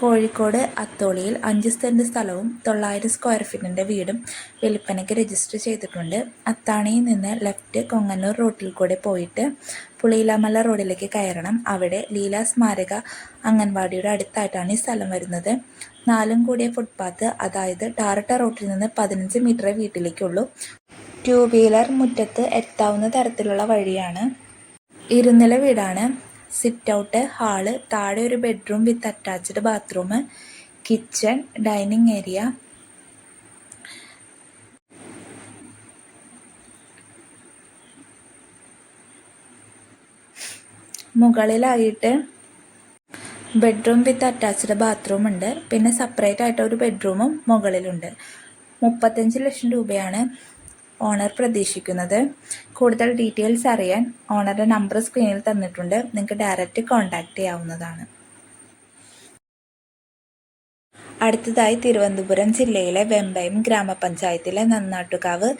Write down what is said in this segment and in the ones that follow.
കോഴിക്കോട് അത്തോളിയിൽ അഞ്ച് സെന്റ് സ്ഥലവും തൊള്ളായിരം സ്ക്വയർ ഫീറ്റിന്റെ വീടും വിൽപ്പനയ്ക്ക് രജിസ്റ്റർ ചെയ്തിട്ടുണ്ട്. അത്താണിയിൽ നിന്ന് ലെഫ്റ്റ് കൊങ്ങന്നൂർ റോട്ടിൽ കൂടെ പോയിട്ട് പുളിയിലാമല റോഡിലേക്ക് കയറണം. അവിടെ ലീല സ്മാരക അംഗൻവാടിയുടെ അടുത്തായിട്ടാണ് ഈ സ്ഥലം വരുന്നത്. നാലും കൂടിയ ഫുട്പാത്ത് അതായത് ടാറട്ട റോഡിൽ നിന്ന് പതിനഞ്ച് മീറ്റർ വീട്ടിലേക്കുള്ളൂ. ടു വീലർ മുറ്റത്ത് എത്താവുന്ന തരത്തിലുള്ള വഴിയാണ്. ഇരുനില വീടാണ്. സിറ്റ് ഔട്ട്, ഹാൾ, താഴെ ഒരു bedroom with attached bathroom, kitchen, dining area. മുകളിലായിട്ട് ബെഡ്റൂം വിത്ത് അറ്റാച്ച്ഡ് ബാത്റൂം ഉണ്ട്. പിന്നെ സെപ്പറേറ്റ് ആയിട്ട് ഒരു ബെഡ്റൂമും മുകളിലുണ്ട്. മുപ്പത്തഞ്ച് ലക്ഷം രൂപയാണ് ഓണർ പ്രതീക്ഷിക്കുന്നത്. കൂടുതൽ ഡീറ്റെയിൽസ് അറിയാൻ ഓണറുടെ നമ്പർ സ്ക്രീനിൽ തന്നിട്ടുണ്ട്. നിങ്ങൾക്ക് ഡയറക്റ്റ് കോൺടാക്ട് ചെയ്യാവുന്നതാണ്. അടുത്തതായി തിരുവനന്തപുരം ജില്ലയിലെ വെമ്പയം ഗ്രാമപഞ്ചായത്തിലെ നന്നാട്ടുകാവ്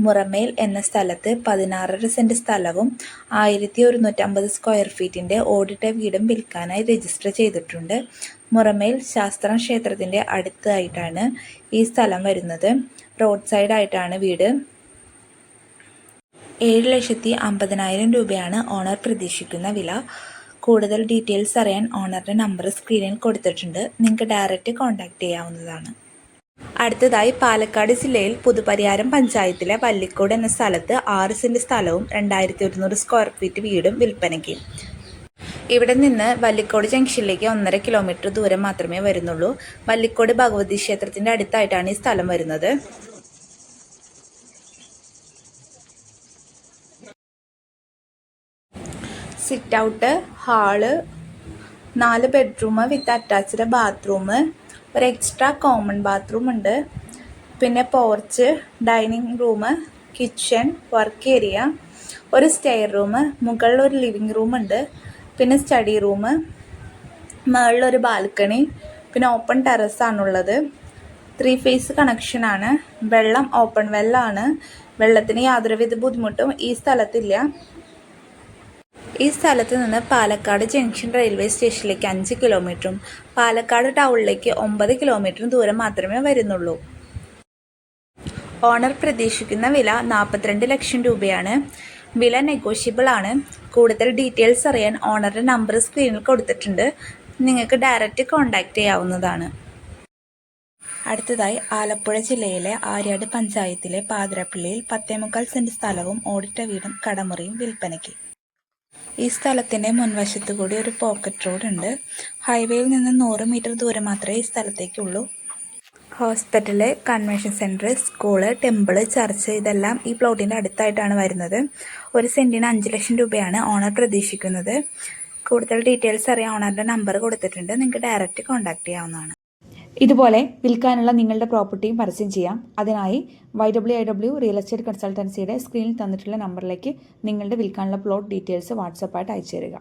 മുറമേൽ എന്ന സ്ഥലത്ത് പതിനാറര സെന്റ് സ്ഥലവും ആയിരത്തി ഒരുന്നൂറ്റമ്പത് സ്ക്വയർ ഫീറ്റിന്റെ ഓടിട്ട വീടും വിൽക്കാനായി രജിസ്റ്റർ ചെയ്തിട്ടുണ്ട്. മുറമേൽ ശാസ്ത്ര ക്ഷേത്രത്തിന്റെ അടുത്തായിട്ടാണ് ഈ സ്ഥലം വരുന്നത്. റോഡ് സൈഡായിട്ടാണ് വീട്. ഏഴ് ലക്ഷത്തി അമ്പതിനായിരം രൂപയാണ് ഓണർ പ്രതീക്ഷിക്കുന്ന വില. കൂടുതൽ ഡീറ്റെയിൽസ് അറിയാൻ ഓണറുടെ നമ്പർ സ്ക്രീനിൽ കൊടുത്തിട്ടുണ്ട്. നിങ്ങൾക്ക് ഡയറക്റ്റ് കോൺടാക്റ്റ് ചെയ്യാവുന്നതാണ്. അടുത്തതായി പാലക്കാട് ജില്ലയിൽ പുതുപരിയാരം പഞ്ചായത്തിലെ വല്ലിക്കോട് എന്ന സ്ഥലത്ത് ആറ് സെന്റ് സ്ഥലവും രണ്ടായിരത്തി ഒരുന്നൂറ് സ്ക്വയർ ഫീറ്റ് വീടും വിൽപ്പനയ്ക്ക്. ഇവിടെ നിന്ന് വല്ലിക്കോട് ജംഗ്ഷനിലേക്ക് ഒന്നര കിലോമീറ്റർ ദൂരം മാത്രമേ വരുന്നുള്ളൂ. വല്ലിക്കോട് ഭഗവതി ക്ഷേത്രത്തിന്റെ അടുത്തായിട്ടാണ് ഈ സ്ഥലം വരുന്നത്. സിറ്റ് ഔട്ട്, ഹാൾ, നാല് ബെഡ്റൂം വിത്ത് അറ്റാച്ച്ഡ് ബാത്റൂം, ഒരു എക്സ്ട്രാ കോമൺ ബാത്റൂം ഉണ്ട്. പിന്നെ porch, dining room, kitchen, work area, ഒരു സ്റ്റെയർ റൂം, മുകളിൽ ഒരു ലിവിംഗ് റൂം ഉണ്ട്. പിന്നെ സ്റ്റഡി റൂം, മുകളിലൊരു ബാൽക്കണി, പിന്നെ ഓപ്പൺ ടെറസാണുള്ളത് ത്രീ ഫേസ് കണക്ഷനാണ് വെള്ളം ഓപ്പൺ വെല്ലാണ്. വെള്ളത്തിന് യാതൊരുവിധ ബുദ്ധിമുട്ടും ഈ സ്ഥലത്തില്ല. ഈ സ്ഥലത്ത് നിന്ന് പാലക്കാട് ജംഗ്ഷൻ റെയിൽവേ സ്റ്റേഷനിലേക്ക് അഞ്ച് കിലോമീറ്ററും പാലക്കാട് ടൗണിലേക്ക് ഒമ്പത് കിലോമീറ്ററും ദൂരം മാത്രമേ വരുന്നുള്ളൂ. ഓണർ പ്രതീക്ഷിക്കുന്ന വില നാൽപ്പത്തിരണ്ട് ലക്ഷം രൂപയാണ്. വില നെഗോഷ്യബിൾ ആണ്. കൂടുതൽ ഡീറ്റെയിൽസ് അറിയാൻ ഓണറുടെ നമ്പർ സ്ക്രീനിൽ കൊടുത്തിട്ടുണ്ട്. നിങ്ങൾക്ക് ഡയറക്റ്റ് കോൺടാക്റ്റ് ചെയ്യാവുന്നതാണ്. അടുത്തതായി ആലപ്പുഴ ജില്ലയിലെ ആര്യാട് പഞ്ചായത്തിലെ പാതിരപ്പള്ളിയിൽ പത്തേമുക്കാൽ സെന്റ് സ്ഥലവും ഓടിട്ട വീടും കടമുറിയും വിൽപ്പനയ്ക്ക്. ഈ സ്ഥലത്തിന്റെ മുൻവശത്ത് കൂടി ഒരു പോക്കറ്റ് റോഡ് ഉണ്ട്. ഹൈവേയിൽ നിന്ന് നൂറ് മീറ്റർ ദൂരം മാത്രമേ ഈ സ്ഥലത്തേക്കുള്ളൂ. Hospital, convention centre school, temple, church ഇതെല്ലാം ഈ പ്ലോട്ടിന്റെ അടുത്തായിട്ടാണ് വരുന്നത്. ഒരു സെന്റിന് അഞ്ച് ലക്ഷം രൂപയാണ് ഓണർ പ്രതീക്ഷിക്കുന്നത്. കൂടുതൽ ഡീറ്റെയിൽസ് അറിയാൻ ഓണറിന്റെ നമ്പർ കൊടുത്തിട്ടുണ്ട്. നിങ്ങൾക്ക് ഡയറക്റ്റ് കോൺടാക്ട് ചെയ്യാവുന്നതാണ്. ഇതുപോലെ വിൽക്കാനുള്ള നിങ്ങളുടെ പ്രോപ്പർട്ടിയും പരസ്യം ചെയ്യാം. അതിനായി Y W I W real estate കൺസൾട്ടൻസിയുടെ സ്ക്രീനിൽ തന്നിട്ടുള്ള നമ്പറിലേക്ക് നിങ്ങളുടെ വിൽക്കാനുള്ള പ്ലോട്ട് ഡീറ്റെയിൽസ് വാട്സപ്പായിട്ട് അയച്ചു തരിക.